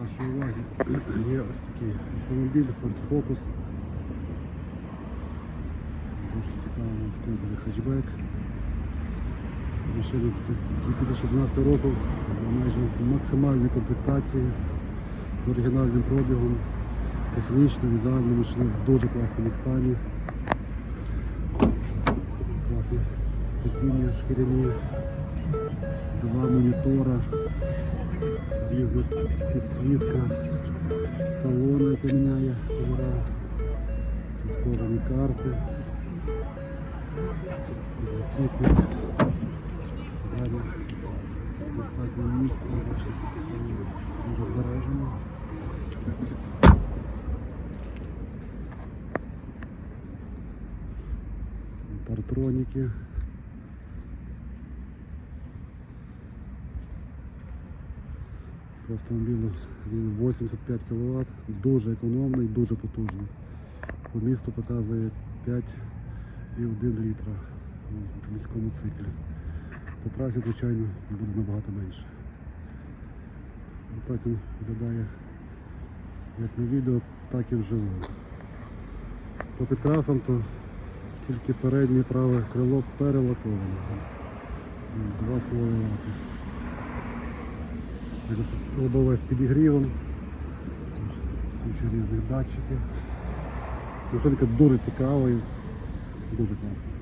вашої уваги є ось такий автомобіль Ford Focus. Дуже цікавий в кузові хетчбек. Машина 2012 року майже максимальній комплектації з оригінальним пробігом. Технічно, візуально машина в дуже класному стані. Класні сидіння шкіряні, два монітора, різна підсвітка, салон, яка міняє кольора, тут кожані карти, підлокітник, ззаді достатньо місця, бачите, салон дуже збережений. Партроніки. Автомобілю він 85 кВт, дуже економний, дуже потужний. По місту показує 5,1 літра в міському циклі. По трасі, звичайно, буде набагато менше. Так він виглядає як на відео, так і вживу. По підкрасам то тільки переднє праве крило перелаковане. Два слої лаку. Лобове з підігрівом. Куча різних датчиків. Машинка дуже цікава і дуже класна.